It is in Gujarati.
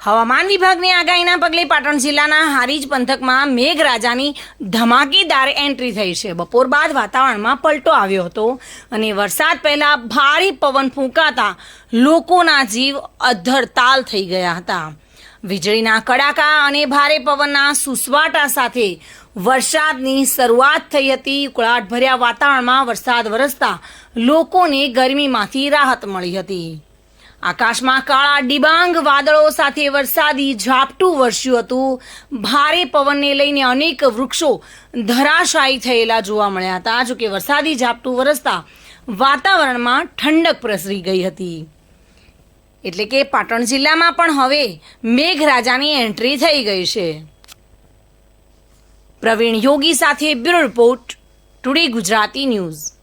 હવામાન વિભાગની આગાહીના પગલે પાટણ જિલ્લાના હારીજ પંથકમાં મેઘરાજાની ધમાકેદાર એન્ટ્રી થઈ છે. બપોર બાદ વાતાવરણમાં પલટો આવ્યો હતો અને વરસાદ પહેલા ભારે પવન ફૂંકાતા લોકોના જીવ અધ્ધરતાલ થઈ ગયા હતા. વીજળીના કડાકા અને ભારે પવનના સુસવાટા સાથે વરસાદની શરૂઆત થઈ હતી. ઉકળાટભર્યા વાતાવરણમાં વરસાદ વરસતા લોકોને ગરમીમાંથી રાહત મળી હતી. આકાશમાં કાળા ડિબાંગ, વાદળો સાથે વરસાદી ઝાપટું વરસ્યું હતું. ભારે પવનને લઈને અનેક વૃક્ષો ધરાશાયી થયેલા જોવા મળ્યા હતા. જોકે વરસાદી ઝાપટું વરસતા વાતાવરણમાં ઠંડક પ્રસરી ગઈ હતી. એટલે કે પાટણ જિલ્લામાં પણ હવે મેઘરાજાની એન્ટ્રી થઈ ગઈ છે. પ્રવીણ યોગી સાથે bureau report, today Gujarati news.